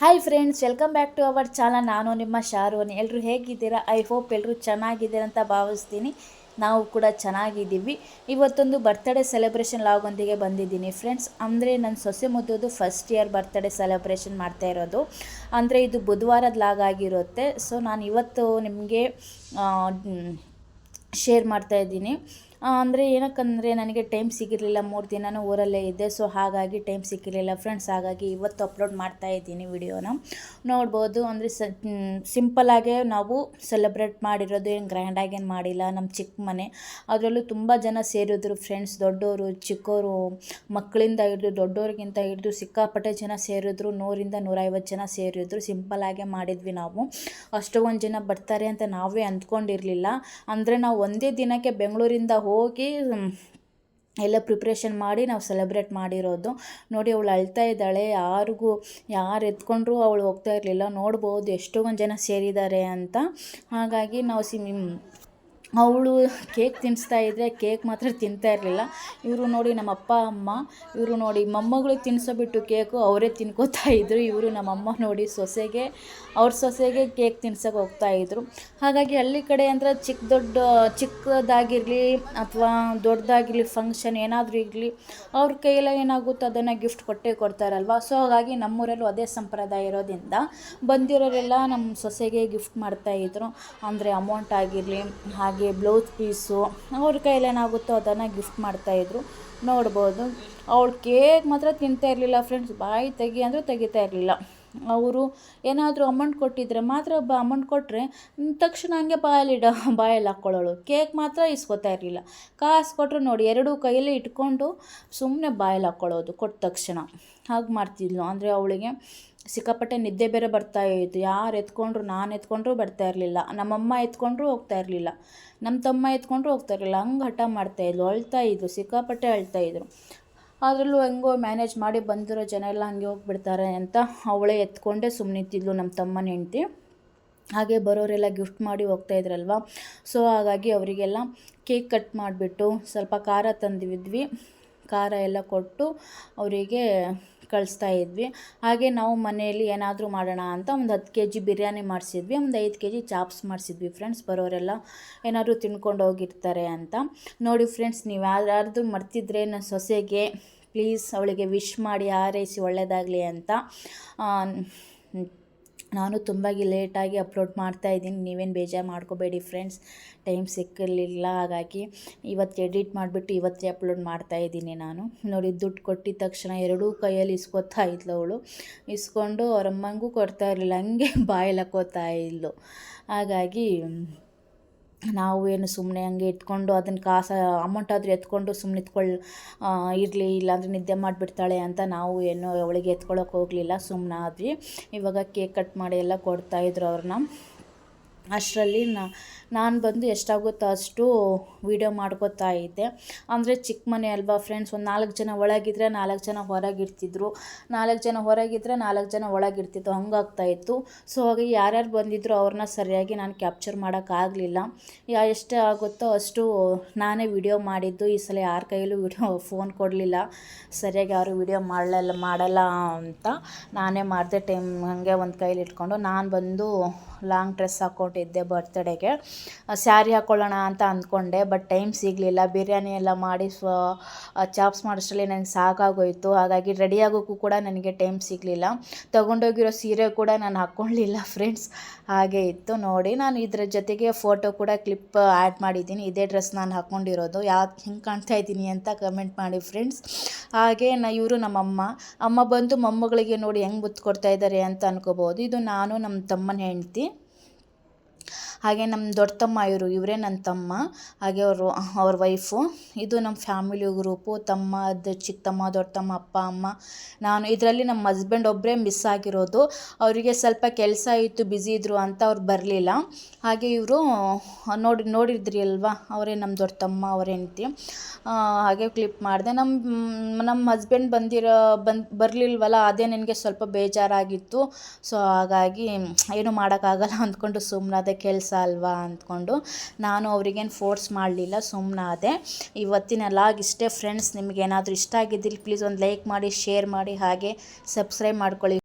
Hi friends welcome back to our channel ನಾನು ನಿಮ್ಮ ಶಾರೋನಿ ಎಲ್ಲರೂ ಹೇಗಿದ್ದೀರಾ? ಐ ಹೋಪ್ ಎಲ್ಲರೂ ಚೆನ್ನಾಗಿದ್ದೀರಾ ಅಂತ ಭಾವಿಸ್ತೀನಿ. ನಾವು ಕೂಡ ಚೆನ್ನಾಗಿದ್ದೀವಿ. ಇವತ್ತೊಂದು ಬರ್ತ್ಡೇ ಸೆಲೆಬ್ರೇಷನ್ ಲಾಗೊಂದಿಗೆ ಬಂದಿದ್ದೀನಿ ಫ್ರೆಂಡ್ಸ್ ಅಂದರೆ ನನ್ನ ಸೊಸೆ ಮುದ್ದೋದು ಫಸ್ಟ್ ಇಯರ್ ಬರ್ತ್ಡೇ ಸೆಲೆಬ್ರೇಷನ್ ಮಾಡ್ತಾ ಇರೋದು. ಅಂದರೆ ಇದು ಬುಧವಾರದ ಲಾಗ್ ಆಗಿರುತ್ತೆ. ಸೊ ನಾನು ಇವತ್ತು ನಿಮಗೆ ಶೇರ್ ಮಾಡ್ತಾ ಇದ್ದೀನಿ. ಅಂದರೆ ಏನಕ್ಕಂದರೆ ನನಗೆ ಟೈಮ್ ಸಿಗಿರಲಿಲ್ಲ, ಮೂರು ದಿನನೂ ಊರಲ್ಲೇ ಇದ್ದೆ ಸೊ ಹಾಗಾಗಿ ಟೈಮ್ ಸಿಕ್ಕಿರಲಿಲ್ಲ ಫ್ರೆಂಡ್ಸ್ ಹಾಗಾಗಿ ಇವತ್ತು ಅಪ್ಲೋಡ್ ಮಾಡ್ತಾ ಇದ್ದೀನಿ ವಿಡಿಯೋನ ನೋಡ್ಬೋದು, ಅಂದರೆ ಸ ಸಿಂಪಲ್ಲಾಗೇ ನಾವು ಸೆಲೆಬ್ರೇಟ್ ಮಾಡಿರೋದು ಏನು ಗ್ರ್ಯಾಂಡಾಗೇನು ಮಾಡಿಲ್ಲ ನಮ್ಮ ಚಿಕ್ಕ ಮನೆ. ಅದರಲ್ಲೂ ತುಂಬ ಜನ ಸೇರಿದ್ರು ಫ್ರೆಂಡ್ಸ್ ದೊಡ್ಡವರು ಚಿಕ್ಕವರು ಮಕ್ಕಳಿಂದ ಹಿಡಿದು ದೊಡ್ಡವ್ರಿಗಿಂತ ಹಿಡಿದು ಸಿಕ್ಕಾಪಟ್ಟೆ ಜನ ಸೇರಿದ್ರು, ನೂರಿಂದ ನೂರೈವತ್ತು ಜನ ಸೇರಿದ್ರು ಸಿಂಪಲ್ಲಾಗೆ ಮಾಡಿದ್ವಿ ನಾವು. ಅಷ್ಟೊಂದು ಜನ ಬರ್ತಾರೆ ಅಂತ ನಾವೇ ಅಂದ್ಕೊಂಡಿರಲಿಲ್ಲ. ಅಂದರೆ ನಾವು ಒಂದೇ ದಿನಕ್ಕೆ ಬೆಂಗಳೂರಿಂದ ಹೋಗಿ ಎಲ್ಲ ಪ್ರಿಪ್ರೇಷನ್ ಮಾಡಿ ನಾವು ಸೆಲೆಬ್ರೇಟ್ ಮಾಡಿರೋದು. ನೋಡಿ ಅವಳು ಅಳ್ತಾ ಇದ್ದಾಳೆ, ಯಾರಿಗೂ, ಯಾರು ಎತ್ಕೊಂಡ್ರು ಅವಳು ಹೋಗ್ತಾ ಇರಲಿಲ್ಲ. ನೋಡ್ಬೋದು ಎಷ್ಟೊಂದು ಜನ ಸೇರಿದ್ದಾರೆ ಅಂತ. ಹಾಗಾಗಿ ನಾವು ಸಿ ಅವಳು ಕೇಕ್ ತಿನ್ನಿಸ್ತಾ ಇದ್ದರೆ ಕೇಕ್ ಮಾತ್ರ ತಿಂತಾ ಇರಲಿಲ್ಲ. ಇವರು ನೋಡಿ ನಮ್ಮ ಅಪ್ಪ ಅಮ್ಮ, ಇವರು ನೋಡಿ ಮೊಮ್ಮಗಳು ತಿನ್ನಿಸೋ ಬಿಟ್ಟು ಕೇಕು ಅವರೇ ತಿನ್ಕೋತಾ ಇದ್ದರು ಇವರು ನಮ್ಮಮ್ಮ ನೋಡಿ ಸೊಸೆಗೆ, ಅವ್ರ ಸೊಸೆಗೆ ಕೇಕ್ ತಿನ್ಸೋಕೆ ಹೋಗ್ತಾಯಿದ್ರು ಹಾಗಾಗಿ ಹಳ್ಳಿ ಕಡೆ ಅಂದರೆ ಚಿಕ್ಕ ದೊಡ್ಡ, ಚಿಕ್ಕದಾಗಿರಲಿ ಅಥವಾ ದೊಡ್ಡದಾಗಿರಲಿ ಫಂಕ್ಷನ್ ಏನಾದರೂ ಇರಲಿ, ಅವ್ರ ಕೈಯಲ್ಲ ಏನಾಗುತ್ತೋ ಅದನ್ನು ಗಿಫ್ಟ್ ಕೊಟ್ಟೇ ಕೊಡ್ತಾರಲ್ವ? ಸೊ ಹಾಗಾಗಿ ನಮ್ಮೂರಲ್ಲೂ ಅದೇ ಸಂಪ್ರದಾಯ ಇರೋದ್ರಿಂದ ಬಂದಿರೋರೆಲ್ಲ ನಮ್ಮ ಸೊಸೆಗೆ ಗಿಫ್ಟ್ ಮಾಡ್ತಾಯಿದ್ರು ಅಂದರೆ ಅಮೌಂಟ್ ಆಗಿರಲಿ, ಹಾಗೆ ಹಾಗೆ ಬ್ಲೌಸ್ ಪೀಸು ಅವ್ರ ಕೈಯಲ್ಲಿ ಏನಾಗುತ್ತೋ ಅದನ್ನು ಗಿಫ್ಟ್ ಮಾಡ್ತಾಯಿದ್ರು ನೋಡ್ಬೋದು. ಅವಳು ಕೇಕ್ ಮಾತ್ರ ತಿಂತಾ ಇರಲಿಲ್ಲ ಫ್ರೆಂಡ್ಸ್ ಬಾಯಿ ತೆಗಿ ಅಂದರೂ ತೆಗಿತಾ ಇರಲಿಲ್ಲ. ಅವರು ಏನಾದರೂ ಅಮೌಂಟ್ ಕೊಟ್ಟಿದ್ರೆ ಮಾತ್ರ ಬ ಅಮೌಂಟ್ ಕೊಟ್ಟರೆ ತಕ್ಷಣ ಹಂಗೆ ಬಾಯಲ್ಲಿ ಬಾಯಲ್ಲಿ ಹಾಕ್ಕೊಳ್ಳೋಳು. ಕೇಕ್ ಮಾತ್ರ ಇಸ್ಕೊತಾ ಇರಲಿಲ್ಲ. ಕಾಸು ಕೊಟ್ಟರು ನೋಡಿ, ಎರಡೂ ಕೈಯಲ್ಲಿ ಇಟ್ಕೊಂಡು ಸುಮ್ಮನೆ ಬಾಯಲ್ಲಿ ಹಾಕ್ಕೊಳ್ಳೋದು ಕೊಟ್ಟ ತಕ್ಷಣ. ಹಾಗೆ ಮಾಡ್ತಿದ್ಲು. ಅಂದರೆ ಅವಳಿಗೆ ಸಿಕ್ಕಾಪಟ್ಟೆ ನಿದ್ದೆ ಬೇರೆ ಬರ್ತಾ ಇತ್ತು. ಯಾರು ಎತ್ಕೊಂಡ್ರು, ನಾನು ಎತ್ಕೊಂಡ್ರು ಬರ್ತಾ ಇರಲಿಲ್ಲ. ನಮ್ಮಮ್ಮ ಎತ್ಕೊಂಡ್ರು ಹೋಗ್ತಾ ಇರಲಿಲ್ಲ. ನಮ್ಮ ತಮ್ಮ ಎತ್ಕೊಂಡ್ರು ಹೋಗ್ತಾ ಇರಲಿಲ್ಲ. ಹಂಗೆ ಹಠ ಮಾಡ್ತಾಯಿದ್ಲು ಅಳ್ತಾ ಇದ್ರು ಸಿಕ್ಕಾಪಟ್ಟೆ ಅಳ್ತಾ ಇದ್ರು. ಅದರಲ್ಲೂ ಹೆಂಗೋ ಮ್ಯಾನೇಜ್ ಮಾಡಿ ಬಂದಿರೋ ಜನ ಎಲ್ಲ ಹಂಗೆ ಹೋಗಿಬಿಡ್ತಾರೆ ಅಂತ ಅವಳೇ ಎತ್ಕೊಂಡೇ ಸುಮ್ಮನಿತ್ತಿದ್ಲು ನಮ್ಮ ತಮ್ಮನ ಹೆಂಡ್ತಿ. ಹಾಗೆ ಬರೋರೆಲ್ಲ ಗಿಫ್ಟ್ ಮಾಡಿ ಹೋಗ್ತಾ ಇದ್ರಲ್ವ? ಸೊ ಹಾಗಾಗಿ ಅವರಿಗೆಲ್ಲ ಕೇಕ್ ಕಟ್ ಮಾಡಿಬಿಟ್ಟು ಸ್ವಲ್ಪ ಖಾರ ತಂದಿದ್ವಿ. ಖಾರ ಎಲ್ಲ ಕೊಟ್ಟು ಅವರಿಗೆ ಕಳಿಸ್ತಾ ಇದ್ವಿ. ಹಾಗೆ ನಾವು ಮನೆಯಲ್ಲಿ ಏನಾದರೂ ಮಾಡೋಣ ಅಂತ ಒಂದು ಹತ್ತು ಕೆ ಜಿ ಬಿರಿಯಾನಿ ಮಾಡಿಸಿದ್ವಿ. ಒಂದು ಐದು ಕೆ ಜಿ ಚಾಪ್ಸ್ ಮಾಡಿಸಿದ್ವಿ ಫ್ರೆಂಡ್ಸ್. ಬರೋರೆಲ್ಲ ಏನಾದರೂ ತಿನ್ಕೊಂಡು ಹೋಗಿರ್ತಾರೆ ಅಂತ. ನೋಡಿ ಫ್ರೆಂಡ್ಸ್, ನೀವು ಯಾರಾದರೂ ಮರ್ತಿದ್ರೆ ನನ್ನ ಸೊಸೆಗೆ ಪ್ಲೀಸ್ ಅವಳಿಗೆ ವಿಶ್ ಮಾಡಿ, ಹಾರೈಸಿ ಒಳ್ಳೆಯದಾಗಲಿ ಅಂತ. ನಾನು ತುಂಬ ಲೇಟಾಗಿ ಅಪ್ಲೋಡ್ ಮಾಡ್ತಾ ಇದ್ದೀನಿ. ನೀವೇನು ಬೇಜಾರು ಮಾಡ್ಕೋಬೇಡಿ ಫ್ರೆಂಡ್ಸ್. ಟೈಮ್ ಸಿಕ್ಕಿರಲಿಲ್ಲ ಹಾಗಾಗಿ ಇವತ್ತು ಎಡಿಟ್ ಮಾಡಿಬಿಟ್ಟು ಇವತ್ತೇ ಅಪ್ಲೋಡ್ ಮಾಡ್ತಾ ಇದ್ದೀನಿ ನಾನು. ನೋಡಿ, ದುಡ್ಡು ಕೊಟ್ಟಿದ ತಕ್ಷಣ ಎರಡೂ ಕೈಯಲ್ಲಿ ಇಸ್ಕೋತಾ ಇದ್ಲು ಅವಳು. ಇಸ್ಕೊಂಡು ಅವರಮ್ಮಂಗೂ ಕೊಡ್ತಾ ಇರಲಿಲ್ಲ, ಹಂಗೆ ಬಾಯಲ್ಲಿ ಹಾಕೋತಾ ಇದ್ಲು. ಹಾಗಾಗಿ ನಾವು ಏನು ಸುಮ್ಮನೆ ಹಂಗೆ ಎತ್ಕೊಂಡು ಅದನ್ನು ಕಾಸು ಅಮೌಂಟ್ ಆದರೂ ಎತ್ಕೊಂಡು ಸುಮ್ಮನೆ ಎತ್ಕೊಳ್ಳಿ ಇರಲಿ, ಇಲ್ಲಾಂದರೆ ನಿದ್ದೆ ಮಾಡಿಬಿಡ್ತಾಳೆ ಅಂತ ನಾವು ಏನು ಅವಳಿಗೆ ಎತ್ಕೊಳ್ಳೋಕೆ ಹೋಗಲಿಲ್ಲ ಸುಮ್ಮನಾದ್ವಿ ಇವಾಗ ಕೇಕ್ ಕಟ್ ಮಾಡಿ ಎಲ್ಲ ಕೊಡ್ತಾಯಿದ್ರು ಅವ್ರನ್ನ. ಅಷ್ಟರಲ್ಲಿ ನಾನು ಬಂದು ಎಷ್ಟಾಗುತ್ತೋ ಅಷ್ಟು ವೀಡಿಯೋ ಮಾಡ್ಕೋತಾ ಇದ್ದೆ. ಅಂದರೆ ಚಿಕ್ಕ ಮನೆ ಅಲ್ವಾ ಫ್ರೆಂಡ್ಸ್ ಒಂದು ನಾಲ್ಕು ಜನ ಒಳಗಿದ್ರೆ ನಾಲ್ಕು ಜನ ಹೊರಗಿರ್ತಿದ್ರು. ನಾಲ್ಕು ಜನ ಹೊರಗಿದ್ರೆ ನಾಲ್ಕು ಜನ ಒಳಗಿರ್ತಿತ್ತು. ಹಂಗಾಗ್ತಾಯಿತ್ತು ಸೊ ಹಾಗೆ ಯಾರ್ಯಾರು ಬಂದಿದ್ರು ಅವ್ರನ್ನ ಸರಿಯಾಗಿ ನಾನು ಕ್ಯಾಪ್ಚರ್ ಮಾಡೋಕ್ಕಾಗಲಿಲ್ಲ ಯಾ, ಎಷ್ಟು ಆಗುತ್ತೋ ಅಷ್ಟು ನಾನೇ ವಿಡಿಯೋ ಮಾಡಿದ್ದು. ಈ ಸಲ ಯಾರ ಕೈಯಲ್ಲೂ ವಿಡಿಯೋ ಫೋನ್ ಕೊಡಲಿಲ್ಲ. ಸರಿಯಾಗಿ ಯಾರು ವಿಡಿಯೋ ಮಾಡಲ್ಲ ಮಾಡಲ್ಲ ಅಂತ ನಾನೇ ಮಾಡಿದೆ. ಟೈಮ್ ಹಾಗೆ ಒಂದು ಕೈಲಿ ಇಟ್ಕೊಂಡು ನಾನು ಬಂದು ಲಾಂಗ್ ಡ್ರೆಸ್ ಹಾಕ್ಕೊಂಡಿದ್ದೆ ಬರ್ತ್ಡೇಗೆ. ಸ್ಯಾರಿ ಹಾಕ್ಕೊಳ್ಳೋಣ ಅಂತ ಅಂದ್ಕೊಂಡೆ, ಬಟ್ ಟೈಮ್ ಸಿಗಲಿಲ್ಲ. ಬಿರಿಯಾನಿ ಎಲ್ಲ ಮಾಡಿ ಸ್ವ ಚಾಪ್ಸ್ ಮಾಡೋಷ್ಟರಲ್ಲಿ ನನಗೆ ಸಾಕಾಗೋಯಿತು. ಹಾಗಾಗಿ ರೆಡಿ ಆಗೋಕ್ಕೂ ಕೂಡ ನನಗೆ ಟೈಮ್ ಸಿಗಲಿಲ್ಲ. ತೊಗೊಂಡೋಗಿರೋ ಸೀರೆ ಕೂಡ ನಾನು ಹಾಕ್ಕೊಳ್ಳಿಲ್ಲ ಫ್ರೆಂಡ್ಸ್. ಹಾಗೆ ಇತ್ತು. ನೋಡಿ, ನಾನು ಇದರ ಜೊತೆಗೆ ಫೋಟೋ ಕೂಡ ಕ್ಲಿಪ್ ಆ್ಯಡ್ ಮಾಡಿದ್ದೀನಿ. ಇದೇ ಡ್ರೆಸ್ ನಾನು ಹಾಕ್ಕೊಂಡಿರೋದು. ಯಾವ್ದು ಹಿಂಗೆ ಕಾಣ್ತಾ ಇದ್ದೀನಿ ಅಂತ ಕಮೆಂಟ್ ಮಾಡಿ ಫ್ರೆಂಡ್ಸ್. ಹಾಗೆ ನ, ಇವರು ನಮ್ಮಮ್ಮ. ಅಮ್ಮ ಬಂದು ಮೊಮ್ಮಗಳಿಗೆ ನೋಡಿ ಹೆಂಗೆ ಬುತ್ತು ಕೊಡ್ತಾ ಇದ್ದಾರೆ ಅಂತ ಅನ್ಕೋಬೋದು. ಇದು ನಾನು ನಮ್ಮ ತಮ್ಮನ ಹೆಂಡ್ತಿ. ಹಾಗೆ ನಮ್ಮ ದೊಡ್ಡ ತಮ್ಮ ಇವರು, ಇವರೇ ನನ್ನ ತಮ್ಮ. ಹಾಗೆ ಅವರು, ಅವ್ರ ವೈಫು ಇದು ನಮ್ಮ ಫ್ಯಾಮಿಲಿ ಗ್ರೂಪು ತಮ್ಮ, ಅದು ದೊಡ್ಡ ತಮ್ಮ ಅಪ್ಪ, ಅಮ್ಮ. ನಾನು ಇದರಲ್ಲಿ ನಮ್ಮ ಹಸ್ಬೆಂಡ್ ಒಬ್ಬರೇ ಮಿಸ್ ಆಗಿರೋದು. ಅವರಿಗೆ ಸ್ವಲ್ಪ ಕೆಲಸ ಇತ್ತು ಬ್ಯುಸಿ ಇದ್ದರು ಅಂತ ಅವ್ರು ಬರಲಿಲ್ಲ. ಹಾಗೆ ಇವರು, ನೋಡಿ, ನೋಡಿದ್ರಿ ಅಲ್ವಾ? ಅವರೇ ನಮ್ಮ ದೊಡ್ಡ ತಮ್ಮ ಅವ್ರ ಹೆಂಡತಿ. ಹಾಗೆ ಕ್ಲಿಪ್ ಮಾಡಿದೆ. ನಮ್ಮ ನಮ್ಮ ಹಸ್ಬೆಂಡ್ ಬಂದಿರೋ, ಬಂದು, ಬರಲಿಲ್ವಲ್ಲ, ಅದೇ ನನಗೆ ಸ್ವಲ್ಪ ಬೇಜಾರಾಗಿತ್ತು. ಸೊ ಹಾಗಾಗಿ ಏನು ಮಾಡೋಕ್ಕಾಗಲ್ಲ ಅಂದ್ಕೊಂಡು ಸುಮ್ಮನಾದೆ ಕೆಲಸ ಅಲ್ವಾ ಅಂದ್ಕೊಂಡು ನಾನು ಅವ್ರಿಗೇನು ಫೋರ್ಸ್ ಮಾಡಲಿಲ್ಲ ಸುಮ್ಮನಾದೆ ಇವತ್ತಿನ ಲಾಗ್ ಇಷ್ಟೇ ಫ್ರೆಂಡ್ಸ್ ನಿಮಗೇನಾದರೂ ಇಷ್ಟ ಆಗಿದ್ದಿಲ್ಲ ಪ್ಲೀಸ್ ಒಂದು ಲೈಕ್ ಮಾಡಿ ಶೇರ್ ಮಾಡಿ, ಹಾಗೆ ಸಬ್ಸ್ಕ್ರೈಬ್ ಮಾಡ್ಕೊಳ್ಳಿ.